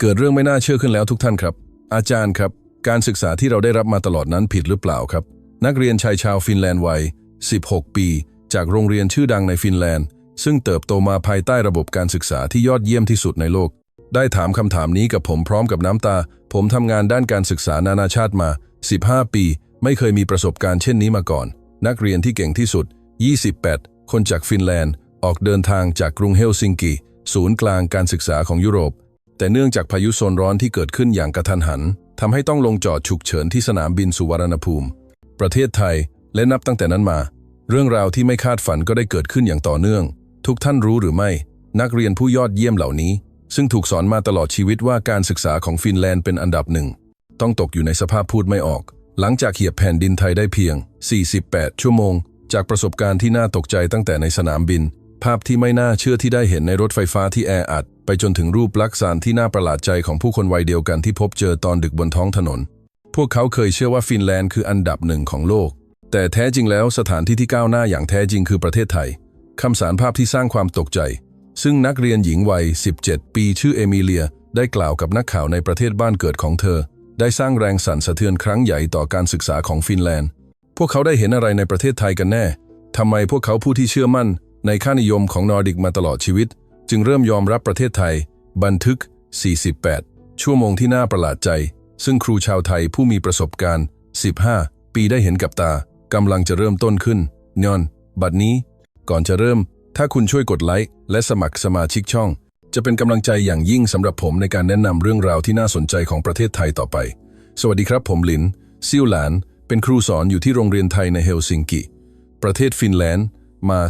เกิดเรื่องไม่น่าเชื่อขึ้นแล้วทุกท่านครับ อาจารย์ครับ การศึกษาที่เราได้รับมาตลอดนั้นผิดหรือเปล่าครับ นักเรียนชายชาวฟินแลนด์วัย 16 ปี จากโรงเรียนชื่อดังในฟินแลนด์ ซึ่งเติบโตมาภายใต้ระบบการศึกษาที่ยอดเยี่ยมที่สุดในโลก ได้ถามคำถามนี้กับผมพร้อมกับน้ำตา ผมทำงานด้านการศึกษานานาชาติมา 15 ปี ไม่เคยมีประสบการณ์เช่นนี้มาก่อน นักเรียนที่เก่งที่สุด 28 คนจากฟินแลนด์ ออกเดินทางจากกรุงเฮลซิงกิ ศูนย์กลางการศึกษาของยุโรป แต่เนื่องจากพายุโซนร้อนที่เกิดขึ้นอย่างกระทันหันทำให้ต้องลงจอดฉุกเฉินที่สนามบินสุวรรณภูมิ ประเทศไทยและนับตั้งแต่นั้นมา เรื่องราวที่ไม่คาดฝันก็ได้เกิดขึ้นอย่างต่อเนื่อง ทุกท่านรู้หรือไม่ นักเรียนผู้ยอดเยี่ยมเหล่านี้ ซึ่งถูกสอนมาตลอดชีวิตว่าการศึกษาของฟินแลนด์เป็นอันดับหนึ่ง ต้องตกอยู่ในสภาพพูดไม่ออก หลังจากเหยียบแผ่นดินไทยได้เพียง 48 ชั่วโมง จากประสบการณ์ที่น่าตกใจตั้งแต่ในสนามบิน ภาพที่ไม่น่าเชื่อที่ได้เห็นในรถไฟฟ้าที่แออัด ไปจนถึงรูปลักษณ์สารที่น่าประหลาดใจของผู้คนวัยเดียวกันที่พบเจอตอนดึกบนท้องถนน พวกเขาเคยเชื่อว่าฟินแลนด์คืออันดับหนึ่งของโลก แต่แท้จริงแล้วสถานที่ที่ก้าวหน้าอย่างแท้จริงคือประเทศไทยคำสารภาพที่สร้างความตกใจ ซึ่งนักเรียนหญิงวัย 17 ปีชื่อเอมิเลีย ได้กล่าวกับนักข่าวในประเทศบ้านเกิดของเธอ ได้สร้างแรงสั่นสะเทือนครั้งใหญ่ต่อการศึกษาของฟินแลนด์ พวกเขาได้เห็นอะไรในประเทศไทยกันแน่ทำไมพวกเขาผู้ที่เชื่อมั่น ในค่านิยมของนอร์ดิกมาตลอดชีวิต จึงเริ่มยอมรับประเทศไทย บันทึก 48 ชั่วโมงที่น่าประหลาดใจ ซึ่งครูชาวไทยผู้มีประสบการณ์ 15 ปีได้เห็นกับตากำลังจะเริ่มต้นขึ้นนอน บัดนี้ ก่อนจะเริ่ม ถ้าคุณช่วยกดไลค์และสมัครสมาชิกช่อง จะเป็นกำลังใจอย่างยิ่งสำหรับผมในการแนะนำเรื่องราวที่น่าสนใจของประเทศไทยต่อไป สวัสดีครับผมหลินซิ่วหลาน เป็นครูสอนอยู่ที่โรงเรียนไทยในเฮลซิงกิ ประเทศฟินแลนด์ มา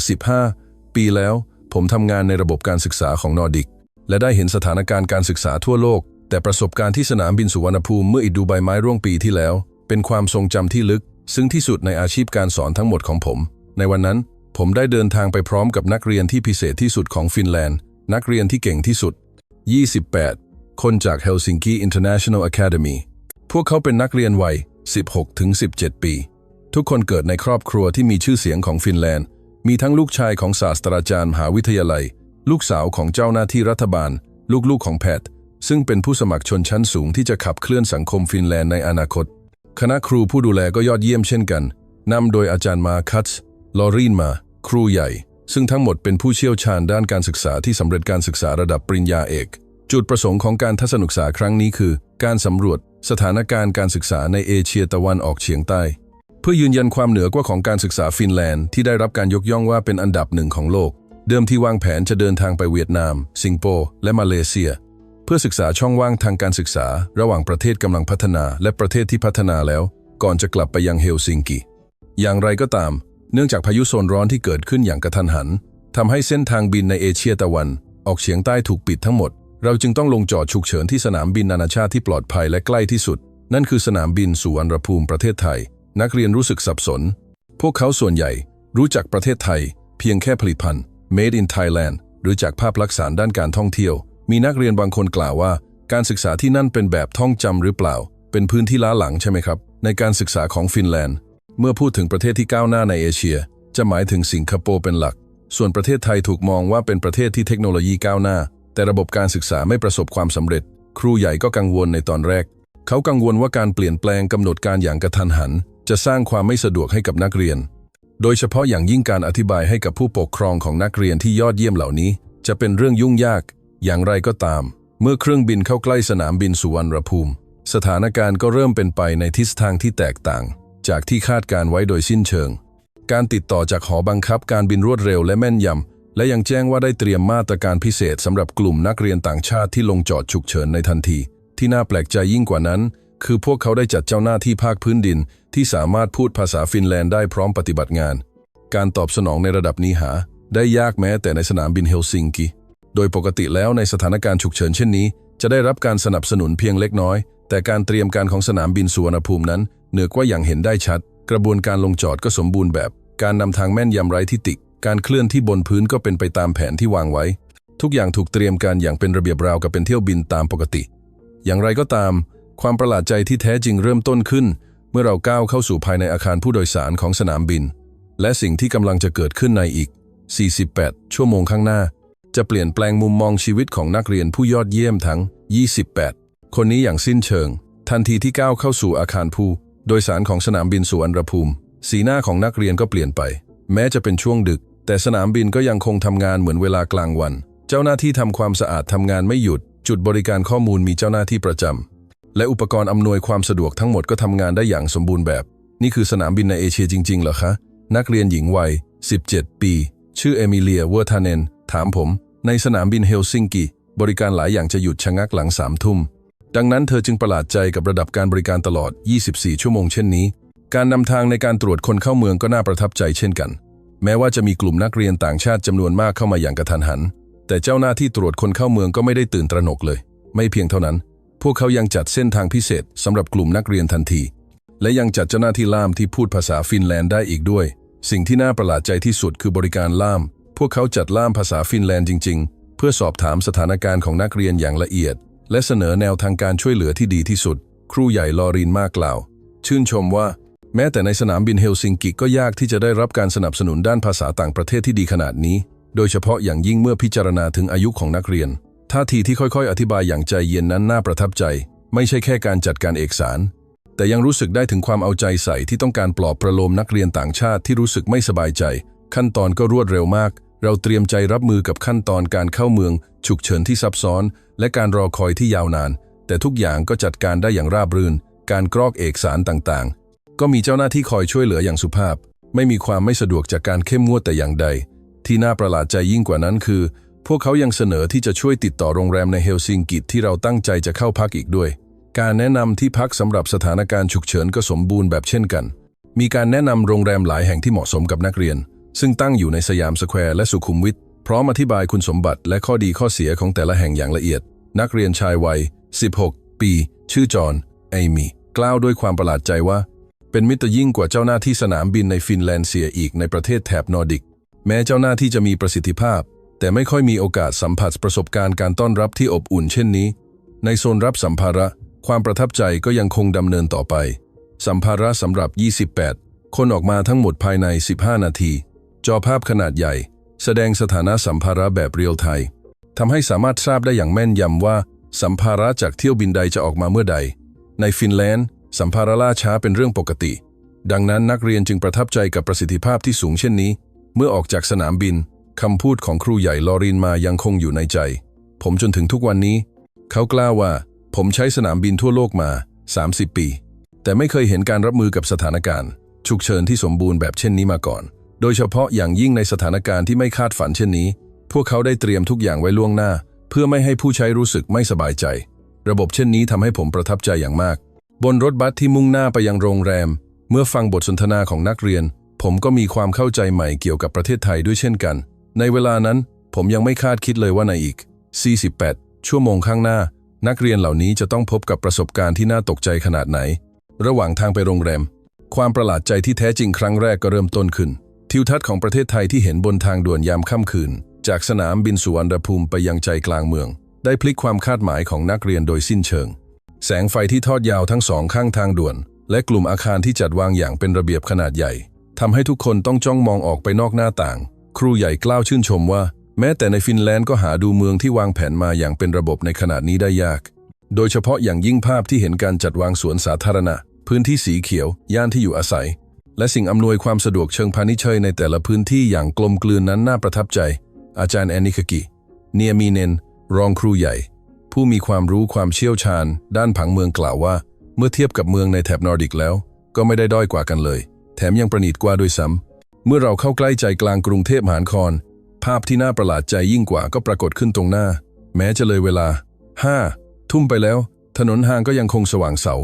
15 ปีแล้ว ผมทำงานในระบบการศึกษาของนอร์ดิก และได้เห็นสถานการณ์การศึกษาทั่วโลก แต่ประสบการณ์ที่สนามบินสุวรรณภูมิเมื่ออิดดูใบไม้ร่วงปีที่แล้ว เป็นความทรงจำที่ลึก ซึ่งที่สุดในอาชีพการสอนทั้งหมดของผม ในวันนั้น ผมได้เดินทางไปพร้อมกับนักเรียนที่พิเศษที่สุดของฟินแลนด์ นักเรียนที่เก่งที่สุด 28 คนจาก Helsinki International Academy พวกเขาเป็นนักเรียนวัย 16-17 ปี ทุกคนเกิดในครอบครัวที่มีชื่อเสียงของฟินแลนด์ มีทั้งลูกชายของศาสตราจารย์มหาวิทยาลัย ลูกสาวของเจ้าหน้าที่รัฐบาล ลูกๆของแพทย์ซึ่งเป็นผู้สมัครชนชั้นสูงที่จะขับเคลื่อนสังคมฟินแลนด์ในอนาคต คณะครูผู้ดูแลก็ยอดเยี่ยมเช่นกัน นำโดยอาจารย์มาคัตส์ลอรีนมา ครูใหญ่ ซึ่งทั้งหมดเป็นผู้เชี่ยวชาญด้านการศึกษาที่สำเร็จการศึกษาระดับปริญญาเอก จุดประสงค์ของการทัศนศึกษาครั้งนี้คือ การสำรวจสถานการณ์การศึกษาในเอเชียตะวันออกเฉียงใต้ เพื่อยืนยันความเหนือกว่าของการศึกษาฟินแลนด์ที่ได้รับการยกย่องว่าเป็นอันดับหนึ่งของโลก เดิมที่วางแผนจะเดินทางไปเวียดนาม สิงคโปร์และมาเลเซีย เพื่อศึกษาช่องว่างทางการศึกษา ระหว่างประเทศกำลังพัฒนา และประเทศที่พัฒนาแล้ว ก่อนจะกลับไปยังเฮลซิงกิอย่างไรก็ตาม เนื่องจากพายุโซนร้อนที่เกิดขึ้นอย่างกระทันหันทำให้เส้นทางบินในเอเชียตะวัน ออกเฉียงใต้ถูกปิดทั้งหมด เราจึงต้องลงจอดฉุกเฉินที่สนามบินนานาชาติที่ปลอดภัยและใกล้ที่สุด นั่นคือสนามบินสุวรรณภูมิประเทศไทย นักเรียนรู้สึกสับสน พวกเขาส่วนใหญ่รู้จักประเทศไทย เพียงแค่ผลิตภัณฑ์ Made in Thailand หรือจากภาพลักษณ์ด้านการท่องเที่ยว มีนักเรียนบางคนกล่าวว่า การศึกษาที่นั่นเป็นแบบท่องจำหรือเปล่า เป็นพื้นที่ล้าหลังใช่ไหมครับ ในการศึกษาของฟินแลนด์ เมื่อพูดถึงประเทศที่ก้าวหน้าในเอเชีย จะหมายถึงสิงคโปร์เป็นหลัก ส่วนประเทศไทยถูกมองว่าเป็นประเทศที่เทคโนโลยีก้าวหน้า แต่ระบบการศึกษาไม่ประสบความสำเร็จ ครูใหญ่ก็กังวลในตอนแรก เขากังวลว่าการเปลี่ยนแปลงกำหนดการอย่างกระทันหัน จะสร้างความไม่สะดวกให้กับนักเรียน โดยเฉพาะอย่างยิ่งการอธิบายให้กับผู้ปกครองของนักเรียนที่ยอดเยี่ยมเหล่านี้ จะเป็นเรื่องยุ่งยาก อย่างไรก็ตาม เมื่อเครื่องบินเข้าใกล้สนามบินสุวรรณภูมิ สถานการณ์ก็เริ่มเป็นไปในทิศทางที่แตกต่าง จากที่คาดการไว้โดยสิ้นเชิง การติดต่อจากหอบังคับการบินรวดเร็วและแม่นยำ และยังแจ้งว่าได้เตรียมมาตรการพิเศษสำหรับกลุ่มนักเรียนต่างชาติที่ลงจอดฉุกเฉินในทันที ที่น่าแปลกใจยิ่งกว่านั้น คือพวกเขาได้จัดเจ้าหน้าที่ภาคพื้นดิน ที่สามารถพูดภาษาฟินแลนด์ได้พร้อมปฏิบัติงาน การตอบสนองในระดับนี้หา ได้ยากแม้แต่ในสนามบินเฮลซิงกิ โดยปกติแล้วในสถานการณ์ฉุกเฉินเช่นนี้ จะได้รับการสนับสนุนเพียงเล็กน้อย แต่การเตรียมการของสนามบินสุวรรณภูมินั้น เหนือกว่าอย่างเห็นได้ชัด กระบวนการลงจอดก็สมบูรณ์แบบ การนำทางแม่นยำไร้ทิฏฐิการเคลื่อนที่บนพื้นก็เป็นไปตามแผนที่วางไว้ ทุกอย่างถูกเตรียมการอย่างเป็นระเบียบราวกับเป็นเที่ยวบินตามปกติ อย่างไรก็ตาม ความประหลาดใจที่แท้จริงเริ่มต้นขึ้น เมื่อเราก้าวเข้าสู่ภายในอาคารผู้โดยสารของสนามบิน และสิ่งที่กำลังจะเกิดขึ้นในอีก 48 ชั่วโมงข้างหน้า จะเปลี่ยนแปลงมุมมองชีวิตของนักเรียนผู้ยอดเยี่ยมทั้ง 28 คนนี้อย่างสิ้นเชิง ทันทีที่ก้าวเข้าสู่อาคารผู้ โดยสารของสนามบินสุวรรณภูมิ สีหน้าของนักเรียนก็เปลี่ยนไป แม้จะเป็นช่วงดึก แต่สนามบินก็ยังคงทำงานเหมือนเวลากลางวัน เจ้าหน้าที่ทำความสะอาดทำงานไม่หยุด จุดบริการข้อมูลมีเจ้าหน้าที่ประจำ และอุปกรณ์อำนวยความสะดวกทั้งหมดก็ทำงานได้อย่างสมบูรณ์แบบ นี่คือสนามบินในเอเชียจริงๆเหรอคะ นักเรียนหญิงวัย 17 ปี ชื่อเอมิเลียเวอร์ทาเนนถามผม ในสนามบินเฮลซิงกิบริการหลายอย่างจะหยุดชะงักหลังสามทุ่ม ดังนั้นเธอจึงประหลาดใจกับระดับการบริการตลอด 24 ชั่วโมงเช่นนี้ การนำทางในการตรวจคนเข้าเมืองก็น่าประทับใจเช่นกัน แม้ว่าจะมีกลุ่มนักเรียนต่างชาติจำนวนมากเข้ามาอย่างกระทันหัน แต่เจ้าหน้าที่ตรวจคนเข้าเมืองก็ไม่ได้ตื่นตระหนกเลย ไม่เพียงเท่านั้น พวกเขายังจัดเส้นทางพิเศษสำหรับกลุ่มนักเรียนทันที และยังจัดเจ้าหน้าที่ล่ามที่พูดภาษาฟินแลนด์ได้อีกด้วย สิ่งที่น่าประหลาดใจที่สุดคือบริการล่าม พวกเขาจัดล่ามภาษาฟินแลนด์จริง ๆ เพื่อสอบถามสถานการณ์ของนักเรียนอย่างละเอียด และเสนอแนวทางการช่วยเหลือที่ดีที่สุด ครูใหญ่ลอรีนมากกล่าว ชื่นชมว่า แม้แต่ในสนามบินเฮลซิงกิก็ยากที่จะได้รับการสนับสนุนด้านภาษาต่างประเทศที่ดีขนาดนี้ โดยเฉพาะอย่างยิ่งเมื่อพิจารณาถึงอายุของนักเรียน ท่าทีที่ค่อยๆ อธิบายอย่างใจเย็นนั้นน่าประทับใจ ไม่ใช่แค่การจัดการเอกสาร แต่ยังรู้สึกได้ถึงความเอาใจใส่ที่ต้องการปลอบประโลมนักเรียนต่างชาติที่รู้สึกไม่สบายใจ ขั้นตอนก็รวดเร็วมาก เราเตรียมใจรับมือกับขั้นตอนการเข้าเมือง ฉุกเฉินที่ซับซ้อน และการรอคอยที่ยาวนาน แต่ทุกอย่างก็จัดการได้อย่างราบรื่น การกรอกเอกสารต่างๆ ก็มีเจ้าหน้าที่คอยช่วยเหลืออย่างสุภาพ ไม่มีความไม่สะดวกจากการเข้มงวดแต่อย่างใด ที่น่าประหลาดใจยิ่งกว่านั้นคือ พวกเขายังเสนอที่จะช่วยติดต่อโรงแรมในเฮลซิงกิที่เราตั้งใจจะเข้าพักอีกด้วย การแนะนำที่พักสำหรับสถานการณ์ฉุกเฉินก็สมบูรณ์แบบเช่นกัน มีการแนะนำโรงแรมหลายแห่งที่เหมาะสมกับนักเรียน ซึ่งตั้งอยู่ในสยามสแควร์และสุขุมวิทพร้อมอธิบายคุณสมบัติและข้อดีข้อเสียของแต่ละแห่งอย่างละเอียด นักเรียนชายวัย 16 ปี ชื่อจอห์นเอมี่กล่าวด้วยความประหลาดใจว่า เป็นมิตรยิ่งกว่าเจ้าหน้าที่สนามบินในฟินแลนด์เสียอีกในประเทศแถบนอร์ดิก แม้เจ้าหน้าที่จะมีประสิทธิภาพ แต่ไม่ค่อยมีโอกาสสัมผัสประสบการณ์การต้อนรับที่อบอุ่นเช่นนี้ ในโซนรับสัมภาระ ความประทับใจก็ยังคงดำเนินต่อไป สัมภาระสำหรับ 28 คนออกมาทั้งหมดภายใน 15 นาที จอภาพขนาดใหญ่ แสดงสถานะสัมภาระแบบเรียลไทม์ทำให้สามารถทราบได้อย่างแม่นยำว่า สัมภาระจากเที่ยวบินใดจะออกมาเมื่อใด ในฟินแลนด์ สัมภาระล่าช้าเป็นเรื่องปกติ ดังนั้นนักเรียนจึงประทับใจกับประสิทธิภาพที่สูงเช่นนี้ เมื่อออกจากสนามบิน คำพูดของครูใหญ่ลอรินมายังคงอยู่ในใจ ผมจนถึงทุกวันนี้ เขากล่าวว่า ผมใช้สนามบินทั่วโลกมา 30 ปี แต่ไม่เคยเห็นการรับมือกับสถานการณ์ ฉุกเฉินที่สมบูรณ์แบบเช่นนี้มาก่อน โดยเฉพาะอย่างยิ่งในสถานการณ์ที่ไม่คาดฝันเช่นนี้ พวกเขาได้เตรียมทุกอย่างไว้ล่วงหน้า เพื่อไม่ให้ผู้ใช้รู้สึกไม่สบายใจ ระบบเช่นนี้ทำให้ผมประทับใจอย่างมาก บนรถบัสที่มุ่งหน้าไปยังโรงแรม เมื่อฟังบทสนทนาของนักเรียน ผมก็มีความเข้าใจใหม่เกี่ยวกับประเทศไทยด้วยเช่นกัน ในเวลานั้นผมยังไม่คาดคิดเลยว่าในอีก 48 ชั่วโมงข้างหน้า นักเรียนเหล่านี้จะต้องพบกับประสบการณ์ที่น่าตกใจขนาดไหน ระหว่างทางไปโรงแรม ความประหลาดใจที่แท้จริงครั้งแรกก็เริ่มต้นขึ้น ทิวทัศน์ของประเทศไทยที่เห็นบนทางด่วนยามค่ำคืน จากสนามบินสุวรรณภูมิไปยังใจกลางเมือง ได้พลิกความคาดหมายของนักเรียนโดยสิ้นเชิง แสงไฟที่ทอดยาวทั้งสองข้างทางด่วน และกลุ่มอาคารที่จัดวางอย่างเป็นระเบียบขนาดใหญ่ทำให้ทุกคนต้องจ้องมองออกไปนอกหน้าต่าง ครูใหญ่กล้าวชื่นชมว่า แม้แต่ในฟินแลนด์ก็หาดูเมืองที่วางแผนมาอย่างเป็นระบบในขนาดนี้ได้ยาก โดยเฉพาะอย่างยิ่งภาพที่เห็นการจัดวางสวนสาธารณะ พื้นที่สีเขียว ย่านที่อยู่อาศัย และสิ่งอำนวยความสะดวกเชิงพาณิชย์ในแต่ละพื้นที่อย่างกลมกลืนนั้นน่าประทับใจ อาจารย์แอนนิคกิ เนียมีเนน รองครูใหญ่ ผู้มีความรู้ความเชี่ยวชาญ ด้านผังเมืองกล่าวว่า เมื่อเทียบกับเมืองในแถบนอร์ดิกแล้ว ก็ไม่ได้ด้อยกว่ากันเลย แถมยังประณีตกว่าด้วยซ้ำ เมื่อเราเข้าใกล้ใจกลางกรุงเทพมหานคร ภาพที่น่าประหลาดใจยิ่งกว่าก็ปรากฏขึ้นตรงหน้า แม้จะเลยเวลา 5 ทุ่มไปแล้ว ถนนหางก็ยังคงสว่างเสา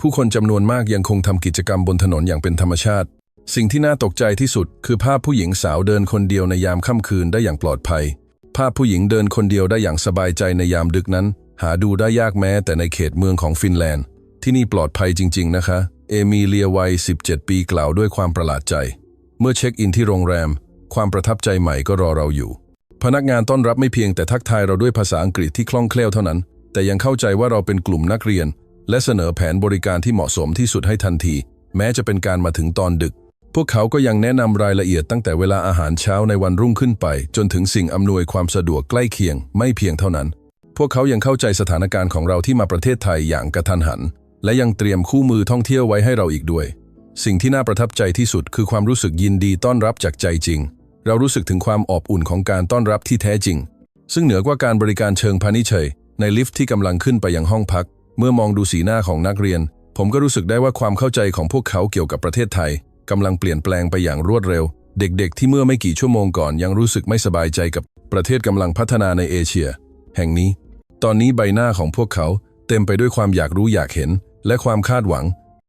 ผู้คนจำนวนมากยังคงทำกิจกรรมบนถนนอย่างเป็นธรรมชาติ สิ่งที่น่าตกใจที่สุด คือภาพผู้หญิงสาวเดินคนเดียวในยามค่ำคืนได้อย่างปลอดภัย ภาพผู้หญิงเดินคนเดียวได้อย่างสบายใจในยามดึกนั้น หาดูได้ยากแม้แต่ในเขตเมืองของฟินแลนด์ ที่นี่ปลอดภัยจริง ๆ นะคะ เอมิเลียวัย 17 ปีกล่าวด้วยความประหลาดใจ เมื่อเช็คอินที่โรงแรม ความประทับใจใหม่ก็รอเราอยู่ พนักงานต้อนรับไม่เพียงแต่ทักทายเราด้วยภาษาอังกฤษที่คล่องแคล่วเท่านั้น แต่ยังเข้าใจว่าเราเป็นกลุ่มนักเรียน และเสนอแผนบริการที่เหมาะสมที่สุดให้ทันที แม้จะเป็นการมาถึงตอนดึก พวกเขาก็ยังแนะนำรายละเอียดตั้งแต่เวลาอาหารเช้าในวันรุ่งขึ้นไป จนถึงสิ่งอำนวยความสะดวกใกล้เคียง ไม่เพียงเท่านั้น พวกเขายังเข้าใจสถานการณ์ของเราที่มาประเทศไทยอย่างกระทันหัน และยังเตรียมคู่มือท่องเที่ยวไว้ให้เราอีกด้วย สิ่งที่น่าประทับใจที่สุดคือความรู้สึกยินดีต้อนรับจากใจจริง เรารู้สึกถึงความอบอุ่นของการต้อนรับที่แท้จริง ซึ่งเหนือกว่าการบริการเชิงพาณิชย์ในลิฟต์ที่กำลังขึ้นไปยังห้องพัก เมื่อมองดูสีหน้าของนักเรียน ผมก็รู้สึกได้ว่าความเข้าใจของพวกเขาเกี่ยวกับประเทศไทยกำลังเปลี่ยนแปลงไปอย่างรวดเร็ว เด็กๆ ที่เมื่อไม่กี่ชั่วโมงก่อนยังรู้สึกไม่สบายใจกับประเทศกำลังพัฒนาในเอเชีย แห่งนี้ ตอนนี้ใบหน้าของพวกเขาเต็มไปด้วยความอยากรู้อยากเห็น และความคาดหวัง